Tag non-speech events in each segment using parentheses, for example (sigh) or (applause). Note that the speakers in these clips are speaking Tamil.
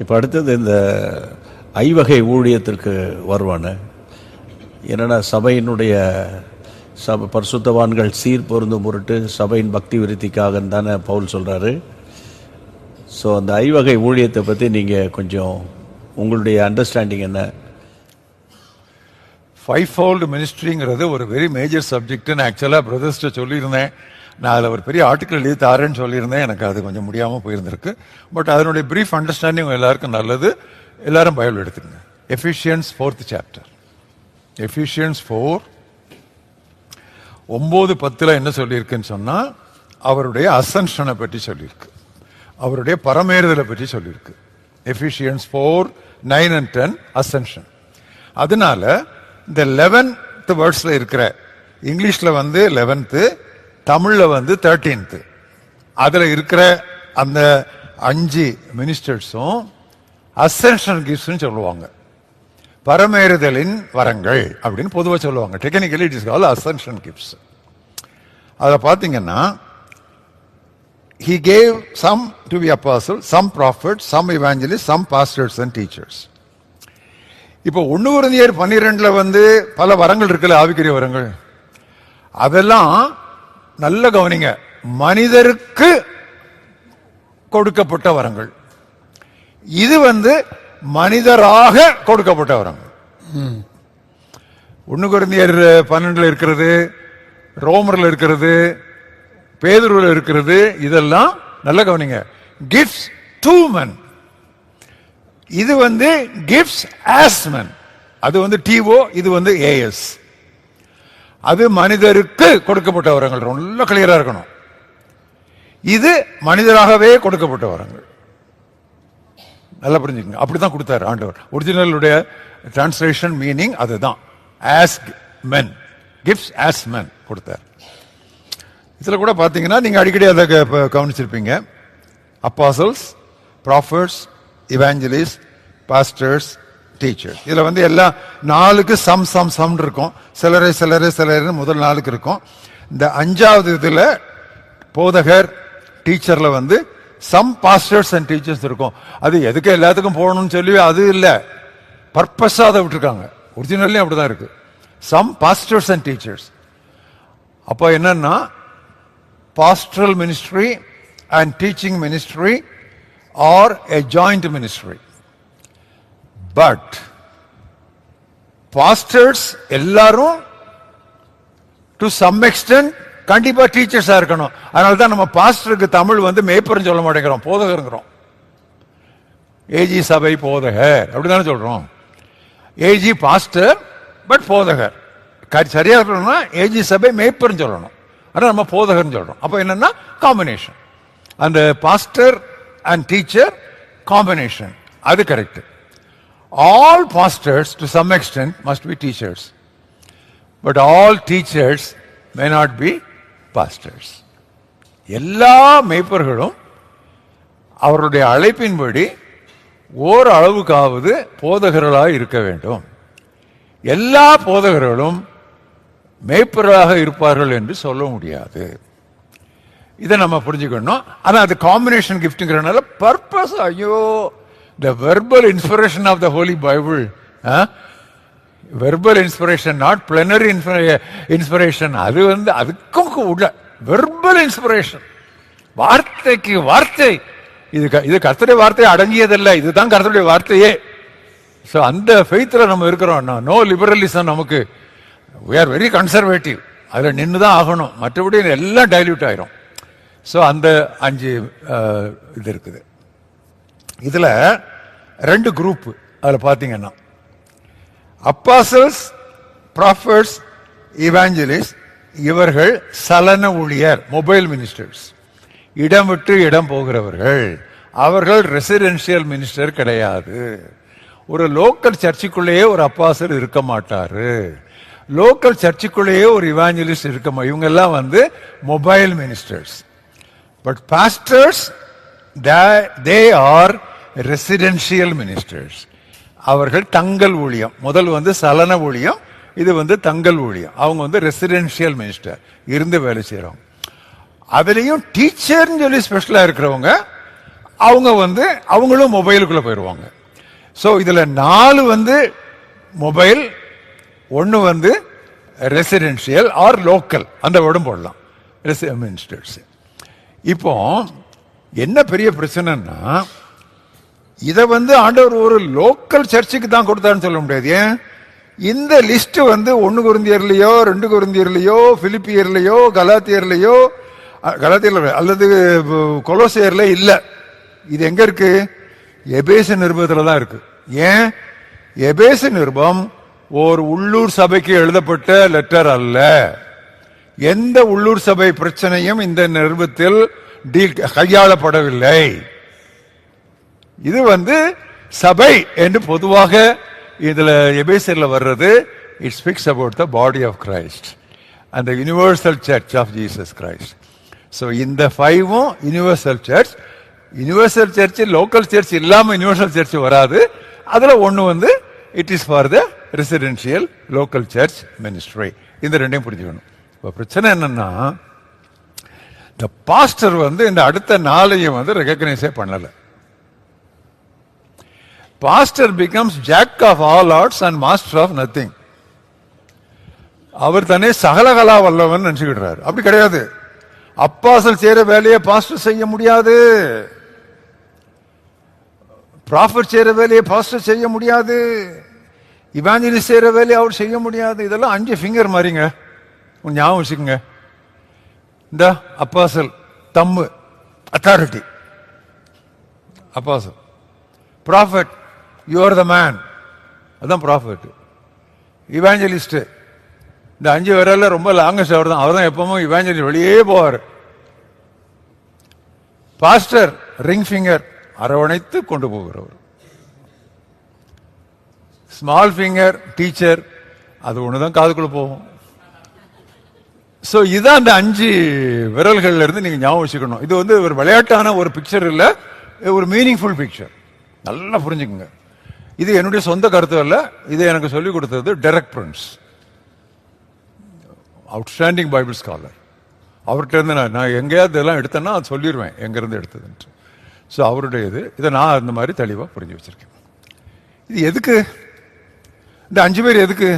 இப்போ அடுத்தது இந்த ஐவகை ஊழியத்திற்கு வருவானு. என்னென்னா சபையினுடைய சப பரிசுத்தவான்கள் சீர் பொருந்தும் பொருட்டு சபையின் பக்தி விருத்திக்காக தானே பவுல் சொல்கிறாரு ஸோ அந்த ஐவகை ஊழியத்தை பற்றி நீங்கள் கொஞ்சம் உங்களுடைய அண்டர்ஸ்டாண்டிங் என்ன? ஃபைவ் ஃபோல்டு மினிஸ்ட்ரிங்கிறது ஒரு வெரி மேஜர் சப்ஜெக்ட்னு ஆக்சுவலாக பிரதர்ஸ்ட்டை சொல்லியிருந்தேன். நான் அதில் ஒரு பெரிய ஆர்டிக்கல் எழுதி தாரேன்னு சொல்லியிருந்தேன். எனக்கு அது கொஞ்சம் முடியாமல் போயிருந்திருக்கு. பட் அதனுடைய ப்ரீஃப் அண்டர்ஸ்டாண்டிங் எல்லாருக்கும் நல்லது. எல்லாரும் பயோல் எடுத்துக்கங்க. Ephesians fourth chapter Ephesians four ஒம்பது பத்தில் என்ன சொல்லியிருக்குன்னு சொன்னால் அவருடைய அசன்ஷனை பற்றி சொல்லியிருக்கு. அவருடைய பரமேறுதலை பற்றி சொல்லியிருக்கு. Ephesians four nine and ten ascension அதனால இந்த லெவன்த் வேர்ட்ஸில் இருக்கிற இங்கிலீஷில் வந்து லெவன்த்து தமிழில் வந்து தேர்ட்டீன்த்து அதில் இருக்கிற அந்த அஞ்சு மினிஸ்டர்ஸும் அசென்ஷன் கிஃப்ட்ஸ்னு சொல்லுவாங்க. பரமேறுதலின் வரங்கள் அப்படின்னு பொதுவாக சொல்லுவாங்க. Technically it is call ascension gifts அதில் பார்த்தீங்கன்னா he gave some to be apostle some prophet some evangelists, some pastors and teachers இப்போ ஒன்று குருந்தியர் பன்னிரெண்டில் வந்து பல வரங்கள் இருக்குல்ல ஆவிக்குரிய வரங்கள். அதெல்லாம் நல்ல கவனிங்க. மனிதருக்கு கொடுக்கப்பட்ட வரங்கள். இது வந்து மனிதராக கொடுக்கப்பட்ட வரங்கள். ஒன்று குருந்தியர் பன்னெண்டுல இருக்கிறது ரோமர்ல இருக்கிறது பேதூரில் இருக்கிறது இதெல்லாம் நல்ல கவனிங்க. கிஃப்ட்ஸ் டூ மென் இது வந்து கிஃப்ட்ஸ் ஆஸ் அது வந்து டிஓ இது வந்து ஏஎஸ் அது மனிதருக்கு கொடுக்கப்பட்ட வரங்கள். ரொம்ப கிளியராக இருக்கணும். இது மனிதராகவே கொடுக்கப்பட்ட வரங்கள். நல்லா புரிஞ்சுக்கங்க. அப்படிதான் கொடுத்தாரு ஆண்டவர். ஒரிஜினலுடைய டிரான்ஸ்லேஷன் மீனிங் அதுதான். As men gifts as men கொடுத்தார். இதில் கூட பார்த்தீங்கன்னா நீங்க அடிக்கடி அதை க- கவனிச்சிருப்பீங்க. Apostles prophets evangelists pastors teachers இதில் வந்து எல்லாம் நாளுக்கு சம் சம் சம் இருக்கும். சிலரை சிலரை சிலரைன்னு முதல் நாளுக்கு இருக்கும். இந்த அஞ்சாவது இதில் போதகர் டீச்சரில் வந்து சம் பாஸ்டர்ஸ் அண்ட் டீச்சர்ஸ் இருக்கும். அது எதுக்கு எல்லாத்துக்கும் போகணும்னு சொல்லி அது இல்லை. பர்பஸாக அதை விட்டுருக்காங்க. ஒரிஜினல்லையும் அப்படிதான் இருக்குது சம் பாஸ்டர்ஸ் அண்ட் டீச்சர்ஸ் அப்போ என்னன்னா pastoral ministry and teaching ministry are a joint ministry but pastors எல்லாரும் டு சம் எக்ஸ்டென்ட் கண்டிப்பா டீச்சர்ஸா இருக்கணும். அதனால தான் நம்ம பாஸ்டருக்கு தமிழ் வந்து மேய்ப்பர்னு சொல்ல மாட்டேங்கிறோம் போதகருங்கிறோம். ஏஜி சபை போதகர் அப்படிதானே சொல்றோம். ஏஜி பாஸ்டர் பட் போதகர். க- சரியா இருக்கணும்னா ஏஜி சபை மேய்ப்பர்னு சொல்லணும். ஆனால் நம்ம போதகர்னு சொல்றோம். அப்போ என்னன்னா காம்பினேஷன் அந்த பாஸ்டர் அண்ட் டீச்சர் காம்பினேஷன் அது correct all pastors to some extent must be teachers but all teachers may not be pastors எல்லா மேய்ப்பர்களும் அவருடைய அழைப்பின்படி ஓர் அளவுக்காவது போதகர்களாக இருக்க வேண்டும். எல்லா போதகர்களும் மேய்ப்பர்களாக இருப்பார்கள் என்று சொல்ல முடியாது. இதை நம்ம புரிஞ்சுக்கணும். ஆனால் அது காம்பினேஷன் கிஃப்ட்டுங்கிறனால பர்பஸ் ஐயோ the verbal inspiration of the holy Bible verbal inspiration not plenary inspiration அது வந்து அதுக்கும் உள்ள வெர்பல் இன்ஸ்பிரேஷன் வார்த்தைக்கு வார்த்தை. இது க- இது கர்த்தருடைய வார்த்தை அடங்கியதல்ல. இதுதான் கர்த்தருடைய வார்த்தையே. ஸோ அந்த ஃபெய்த்தில் நம்ம இருக்கிறோம். நோ லிபரலிசம் நமக்கு. வி ஆர் வெரி கன்சர்வேட்டிவ் அதில் நின்று தான் ஆகணும். மற்றபடி எல்லாம் டைல்யூட் ஆயிரும். ஸோ அந்த அஞ்சு இது இருக்குது. இதில் ரெண்டு குரூப் அதில் பார்த்தீங்கன்னா அப்பாசல்ஸ் ப்ராஃபர்ஸ் இவாஞ்சலிஸ்ட் இவர்கள் சலன ஊழியர் மொபைல் மினிஸ்டர்ஸ் இடம் விட்டு இடம் போகிறவர்கள். அவர்கள் ரெசிடென்ஷியல் மினிஸ்டர் கிடையாது. ஒரு லோக்கல் சர்ச்சுக்குள்ளேயே ஒரு அப்பாசல் இருக்க மாட்டார். லோக்கல் சர்ச்சுக்குள்ளேயே ஒரு இவாஞ்சலிஸ்ட் இருக்க இவங்கெல்லாம் வந்து mobile ministers but pastors they are residential ministers அவர்கள் தங்கள் ஊழியம். முதல் வந்து சலன ஊழியம் இது வந்து தங்கள் ஊழியம். அவங்க வந்து ரெசிடென்ஷியல் மினிஸ்டர் இருந்து வேலை செய்கிறவங்க அதுலேயும் டீச்சர்னு சொல்லி ஸ்பெஷலாக இருக்கிறவங்க அவங்க வந்து அவங்களும் மொபைலுக்குள்ளே போயிடுவாங்க ஸோ இதில் நாலு வந்து மொபைல் ஒன்று வந்து ரெசிடென்ஷியல் ஆர் லோக்கல் அந்த வேர்டும் போடலாம். மினிஸ்டர்ஸ் இப்போ என்ன பெரிய பிரச்சனைன்னா இதை வந்து ஆண்டவர் ஒரு லோக்கல் சர்ச்சுக்கு தான் கொடுத்தாருன்னு சொல்ல முடியாது. ஏன்? இந்த லிஸ்ட் வந்து ஒன்று குருந்தியர்லையோ ரெண்டு குருந்தியர்லையோ பிலிப்பியர்லையோ கலாத்தியர்லையோ அ, கலாத்தியர்ல அல்லது கொலோசியர்ல இல்லை. இது எங்க இருக்கு? எபேச நிருபத்தில் தான் இருக்கு. ஏன்? எபேச நிருபம் ஒரு உள்ளூர் சபைக்கு எழுதப்பட்ட லெட்டர் அல்ல. எந்த உள்ளூர் சபை பிரச்சனையும் இந்த நிருபத்தில் கையாளப்படவில்லை. இது வந்து சபை என்று பொதுவாக இதுல எபேசியர்ல வர்றது it speaks about the body of Christ அந்த universal church of Jesus Christ so இந்த ஃபைவும் universal church universal church local church இல்லாமல் யூனிவர்சல் சர்ச் வராது. அதில் ஒன்று வந்து it is for the residential local church ministry இந்த ரெண்டையும் புரிஞ்சுக்கணும். இப்போ பிரச்சனை என்னன்னா இந்த பாஸ்டர் வந்து இந்த அடுத்த நாளையும் வந்து ரெகக்னைஸே பண்ணலை. Pastor becomes jack of all arts and master of nothing அவர் தானே சகலகலா வல்லவன் நினைச்சுக்கிடுறாரு. அப்படி கிடையாது. அப்பாசல் செய்யற வேலையை பாஸ்டர் செய்ய முடியாது. ப்ராஃபிட் செய்யற வேலையை பாஸ்டர் செய்ய முடியாது. இவாஞ்சலிஸ்ட் செய்யற வேலையை அவர் செய்ய முடியாது. இதெல்லாம் அஞ்சு ஃபிங்கர் மாதிரிங்க ஞாபகம் வச்சுக்கோங்க. இந்த apostle thumb authority apostle. Prophet you are the man அதான் ப்ராஃபிட் இவாஞ்சலிஸ்ட்டு இந்த அஞ்சு விரலில் ரொம்ப லாங்கஸ்ட் அவர் தான். அவர் தான் எப்பவும் இவாஞ்சலி வெளியே போவார். பாஸ்டர் ரிங் ஃபிங்கர் அரவணைத்து கொண்டு போகிறவர். ஸ்மால் ஃபிங்கர் டீச்சர் அது ஒன்று தான் காதுக்குள்ள போகும். ஸோ இதான் அந்த அஞ்சு விரல்கள்ல இருந்து நீங்கள் ஞாபகம் வச்சுக்கணும். இது வந்து ஒரு விளையாட்டான ஒரு பிக்சர் இல்லை ஒரு மீனிங்ஃபுல் பிக்சர் நல்லா புரிஞ்சுக்குங்க. இது என்னுடைய சொந்த கருத்து அல்ல இது எனக்கு சொல்லிக் கொடுத்தது Derek Prince outstanding Bible scholar அவர்கிட்ட இருந்து நான் நான் எங்கேயாவது இதெல்லாம் எடுத்தேன்னா அது சொல்லிடுவேன் எங்கேருந்து எடுத்ததுன்ட்டு. ஸோ அவருடைய இது இதை நான் அந்த மாதிரி தெளிவாக புரிஞ்சு வச்சிருக்கேன். இது எதுக்கு? இந்த அஞ்சு பேர் எதுக்கு?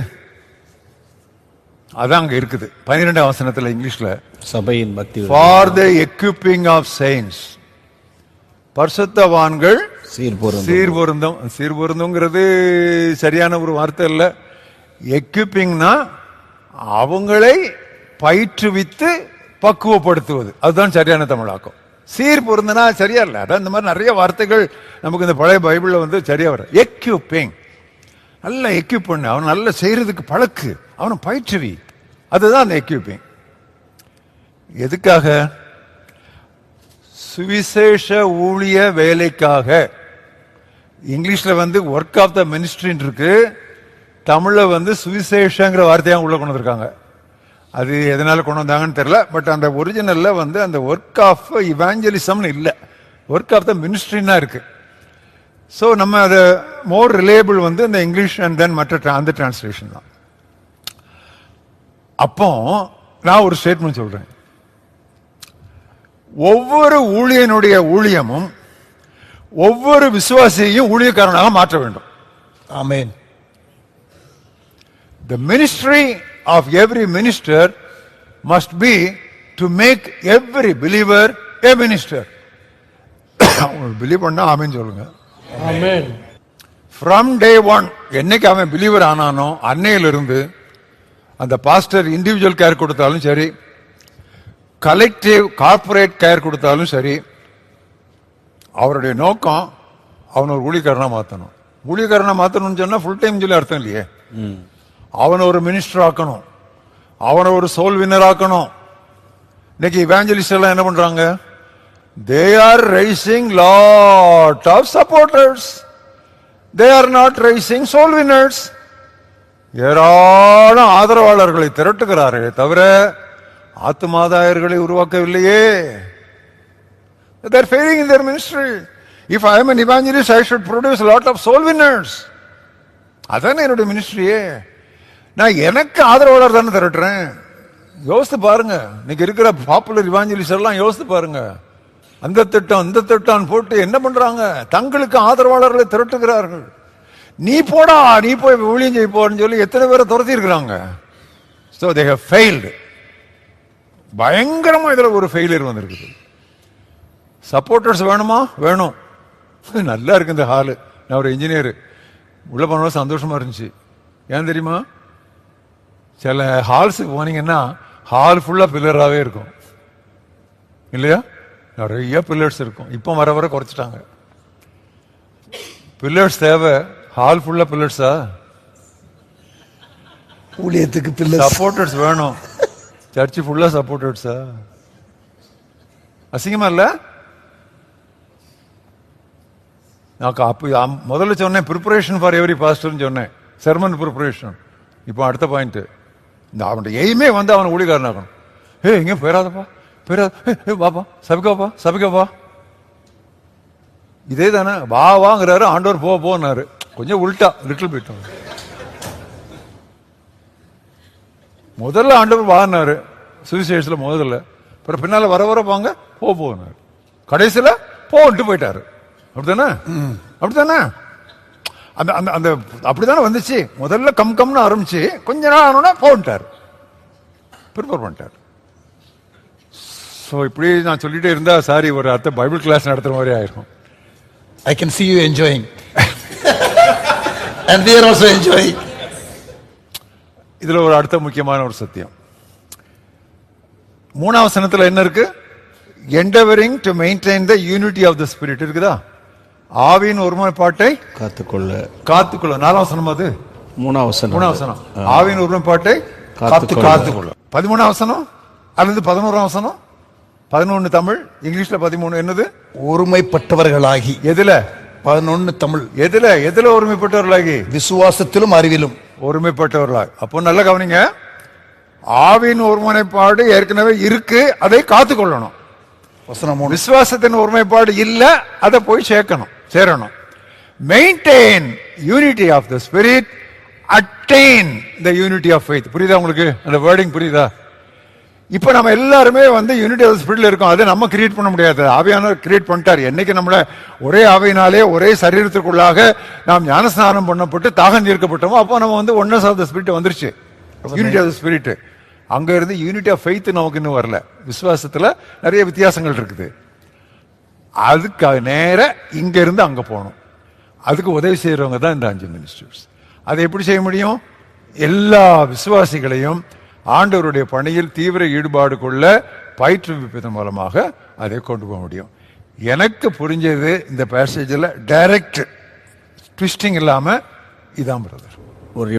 அதான் அங்க இருக்குது. பன்னிரெண்டாம் வசனத்துல இங்கிலீஷ்ல சபையின் பக்தி for the equipping of saints பரிசுத்தவான்கள் சீர்பொருந்தும். சீர்பொருந்தம். சீர்பொருந்தங்கிறது சரியான ஒரு வார்த்தை இல்லை எக்யூப்பிங்னா அவங்களை பயிற்றுவித்து பக்குவப்படுத்துவது. அதுதான் சரியான தமிழாக்கம். சீர் பொருந்தனா சரியா இல்லை. அதான் இந்த மாதிரி நிறைய வார்த்தைகள் நமக்கு இந்த பழைய பைபிளில் வந்து சரியா வரும். எக்யூப்பிங் நல்ல எக்யூப் பண்ணு. அவன் நல்ல செய்யறதுக்கு பழக்கு. அவனை பயிற்றுவி. அதுதான் அந்த எக்யூப்பிங் எதுக்காக? சுவிசேஷ ஊழிய வேலைக்காக. இங்கிலீஷில் வந்து ஒர்க் ஆஃப் த மினிஸ்ட்ரின்னு இருக்கு. தமிழில் வந்து சுவிசேஷங்கிற வார்த்தையாக உள்ளே கொண்டு வந்திருக்காங்க. அது எதனால கொண்டு வந்தாங்கன்னு தெரில பட் அந்த ஒரிஜினலில் வந்து அந்த ஒர்க் ஆஃப் இவாஞ்சலிசம்னு இல்லை. ஒர்க் ஆஃப் த மினிஸ்ட்ரின்னா இருக்கு. ஸோ நம்ம அதை மோர் ரிலேபிள் வந்து இந்த இங்கிலீஷ் அண்ட் தென் மற்ற அந்த டிரான்ஸ்லேஷன் தான். அப்போ நான் ஒரு ஸ்டேட்மெண்ட் சொல்கிறேன் ஒவ்வொரு ஊழியனுடைய ஊழியமும் ஒவ்வொரு விசுவாசியையும் ஊழியக்காரனாக மாற்ற வேண்டும் ஆமென் The ministry of every minister must be to make every believer a minister. (coughs) Believe பண்ணா ஆமென் சொல்லுங்க. ஃப்ரம் டே ஒன் என்னைக்கு அவன் பிலீவர் ஆனானோ அன்னையிலிருந்து அந்த பாஸ்டர் இண்டிவிஜுவல் கேர் கொடுத்தாலும் சரி கலெக்டிவ் கார்ப்பரேட் கேர் கொடுத்தாலும் சரி அவருடைய நோக்கம் அவனை ஒரு ஊழியக்காரனா மாத்தணும். ஊழியக்காரனா மாத்தணும்னு சொன்னா ஃபுல் டைம் சொல்லி அர்த்தம் இல்லையே. அவனை ஒரு மினிஸ்டர் ஆக்கணும். அவனை ஒரு சோல் வின்னர் ஆக்கணும். இன்னைக்கு இவாஞ்சலிஸ்ட் எல்லாம் என்ன பண்றாங்க? They are raising lot of supporters they are not raising soul winners ஏராளம் ஆதரவாளர்களை திரட்டுகிறார்களே தவிர ஆத்துமாதாயர்களை உருவாக்கவில்லையே. They're failing in their ministry if I am an evangelist I should produce produce lot of soul winners. அதானே என்னுடைய மினிஸ்ட்ரியே நான் எனக்கு ஆதரவாளர் தானே திரட்டுறேன். யோசித்து பாருங்க. இன்னைக்கு இருக்கிற பாப்புலர் இவாஞ்சலிஸ்ட் எல்லாம் யோசித்து பாருங்க. அந்த திட்டம் இந்த திட்டம் போட்டு என்ன பண்றாங்க? தங்களுக்கு ஆதரவாளர்களை திரட்டுகிறார்கள். நீ போடா நீ போய் ஊழியம் செய்ய போறன்னு சொல்லி எத்தனை பேரை துரத்தி இருக்கிறாங்க ஸோ தே ஹவ் ஃபெயில்டு பயங்கரமாக இதில் ஒரு ஃபெயிலியர் வந்திருக்குது. சப்போர்ட்டர்ஸ் வேணுமா? வேணும். (laughs) நல்லா இருக்கு இந்த ஹாலு நான் ஒரு இன்ஜினியர் உள்ள போனோம் சந்தோஷமா இருந்துச்சு. ஏன் தெரியுமா? சில ஹால்ஸுக்கு போனீங்கன்னா ஹால் ஃபுல்லா பில்லராகவே இருக்கும். இல்லையா? நிறைய பில்லர்ஸ் இருக்கும். இப்போ வர வர குறைச்சிட்டாங்க. பில்லர்ஸ் தேவை. ஹால் ஃபுல்லா பில்லர்ஸா ஊழியத்துக்கு பிள்ளை சப்போர்ட்டர்ஸ் வேணும். சர்ச்சு ஃபுல்லா சப்போர்ட்டர்ஸா அசிங்கமா இல்ல? நான் அப்போ முதல்ல சொன்னேன் ப்ரிப்பரேஷன் ஃபார் எவ்ரி பாஸ்டர்னு சொன்னேன். செர்மன் ப்ரிப்பரேஷன் இப்போ அடுத்த பாயிண்ட்டு இந்த அவனுடைய எய்மே வந்து அவனை ஊழிகாரனாகணும் ஏ எங்கே போயிடாதப்பா போயிடாத ஏ, வாப்பா சபிக்காப்பா சபிக்காப்பா இதே தானே வா வாங்கிறாரு ஆண்டவர் போ போனாரு. கொஞ்சம் உள்டா லிட்டில் பிட் முதல்ல ஆண்டவர் வாங்கினாரு சுவிசேஷத்தில் முதல்ல. அப்புறம் பின்னால் வர வர வாங்க போ போனாரு. கடைசியில் போன்ட்டு போயிட்டாரு. அப்படித்தானே? அப்படித்தானே? அந்த அந்த அந்த அப்படித்தானே வந்துச்சு. முதல்ல கம் கம்னு ஆரம்பிச்சு கொஞ்ச நாள் ஆனோன்னா போன்ட்டார். ப்ரிப்பேர் பண்ணிட்டார். ஸோ இப்படி நான் சொல்லிட்டே இருந்தா சாரி ஒரு அர்த்த பைபிள் கிளாஸ் நடத்துற மாதிரி ஆயிருக்கும் I can see you enjoying. And they are also enjoying. இதுல ஒரு அடுத்த முக்கியமான ஒரு சத்தியம். மூணாவது வசனத்துல என்ன இருக்கு? Endeavouring to maintain the unity of the spirit இருக்குதா? ஆவியின் ஒருமைப்பாட்டை காத்துக்கொள்ள. காத்துக்கொள்ள. நாலாம் வசனம் அது? மூணாம் வசனம். மூணாம் வசனம். ஆவியின் ஒருமைப்பாட்டை காத்துக்கொள்ள. காத்துக்கொள்ள. பதிமூணாம் வசனம்? அல்லது பதினோராம் வசனம்? பதினொன்னு தமிழ் இங்கிலீஷ்ல பதிமூணு. என்னது? ஒருமைப்பட்டவர்களாகி. எதுல? பதினொன்னு தமிழ். எதுல? எதுல ஒருமைப்பட்டவர்களாகி? விசுவாசத்திலும் அறிவிலும். ஒருமைப்பட்டவர்களாக. அப்போ நல்ல கவனிங்க. ஆவின் ஒருமுனைப்பாடு ஏற்கனவே இருக்கு. அதை காத்துக்கொள்ளணும். விசுவாசத்தின் ஒருமைப்பாடு இல்ல அதை போய் சேர்க்கணும். சேரணும். Maintain unity of the spirit attain the unity of faith புரியுதா உங்களுக்கு? அந்த வேர்டிங் புரியுதா? இப்போ நம்ம எல்லாருமே வந்து யூனிட்டி ஆஃப் ஸ்பிரிட்ல இருக்கோம். அதை நம்ம கிரியேட் பண்ண முடியாது. ஆவியானவர் கிரியேட் பண்ணிட்டார். என்னைக்கு நம்மள ஒரே ஆவியினாலே ஒரே சரீரத்துக்குள்ளாக நாம் ஞானஸ்நானம் பண்ணப்பட்டு தாகம் தீர்க்கப்பட்டோமோ அப்போ நம்ம வந்து ஒன்னஸ் ஆஃப் த ஸ்பிரிட் வந்துருச்சு. யூனிட்டி ஆஃப் த ஸ்பிரிட் அங்க இருந்து யூனிட்டி ஆஃப் ஃபெய்த் நமக்கு இன்னும் வரல. விசுவாசத்துல நிறைய வித்தியாசங்கள் இருக்குது. அதுக்கு நேர இங்க இருந்து அங்க போகணும். அதுக்கு உதவி செய்யறவங்க தான் இந்த அஞ்சு மினிஸ்டர்ஸ் அதை எப்படி செய்ய முடியும்? எல்லா விசுவாசிகளையும் ஆண்டவருடைய பணியில் தீவிர ஈடுபாடு கொள்ள பயிற்றுவிப்பதன் மூலமாக அதை கொண்டு போக முடியும். எனக்கு புரிஞ்சது இந்த பேசேஜில் டைரக்ட் ட்விஸ்டிங் இல்லாம இதான் பிரதர்